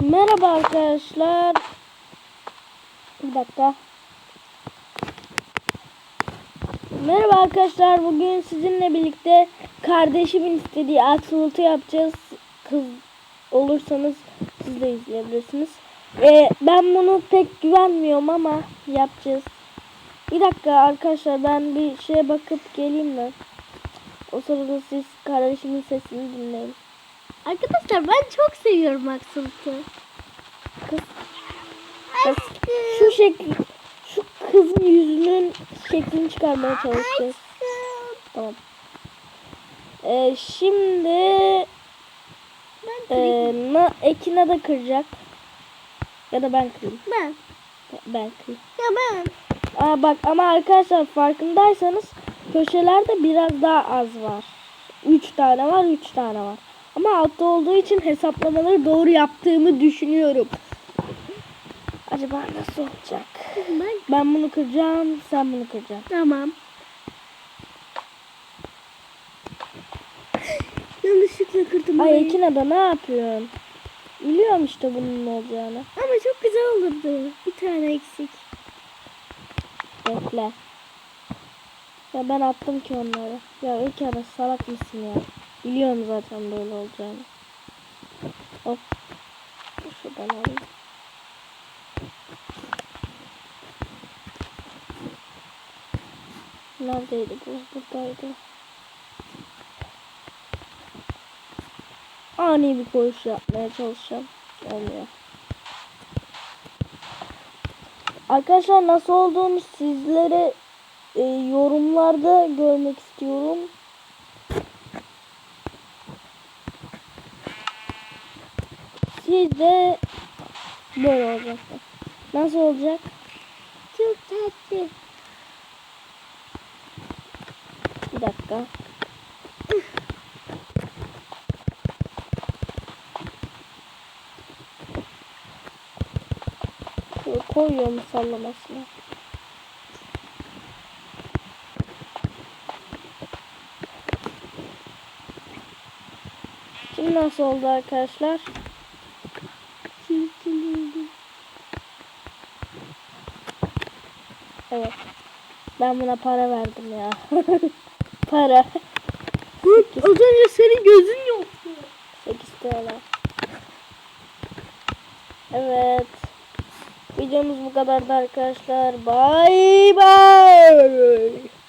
Merhaba arkadaşlar. Bir dakika. Merhaba arkadaşlar. Bugün sizinle birlikte kardeşimin istediği aksolotlu yapacağız. Kız olursanız siz de izleyebilirsiniz. Ee, ben bunu pek güvenmiyorum ama yapacağız. Bir dakika arkadaşlar ben bir şeye bakıp geleyim mi? O sırada siz kardeşimin sesini dinleyin. Arkadaşlar ben çok seviyorum Aksult'u. Kız şu şekil şu kızın yüzünün şeklini çıkarmaya çalışacağız. Tamam. Ee, şimdi Ben e, na, Ekina da kıracak. Ya da ben kırayım. Ben. Ben kırayım. Ya ben. Aa, bak ama arkadaşlar farkındaysanız köşelerde biraz daha az var. 3 tane var 3 tane var. Ama altta olduğu için hesaplamaları doğru yaptığımı düşünüyorum. Acaba nasıl olacak? Ben. Ben bunu kıracağım, sen bunu kıracaksın. Tamam. Yanlışlıkla kırdım. Ay burayı. Ekina da ne yapıyorsun? Biliyorum işte bunun olacağını. Ama çok güzel olurdu. Bir tane eksik. Bekle. Ya ben attım ki onları. Ya Ekina salak mısın ya? Biliyorum zaten böyle olacağını. Hop. Şuradan alayım. Neredeydi bu? Buradaydı. Ani bir koşu yapmaya çalışacağım. Olmuyor. Arkadaşlar nasıl olduğunu sizlere e, yorumlarda görmek istiyorum. Siz de böyle olacak. Nasıl olacak? Çok tatlı. Bir dakika. Koyuyorum sallamasına. Şimdi nasıl oldu arkadaşlar? Evet. Ben buna para verdim ya. para. Az önce senin gözün yoktu. 8 TL. Evet. Videomuz bu kadardı arkadaşlar. Bye bye.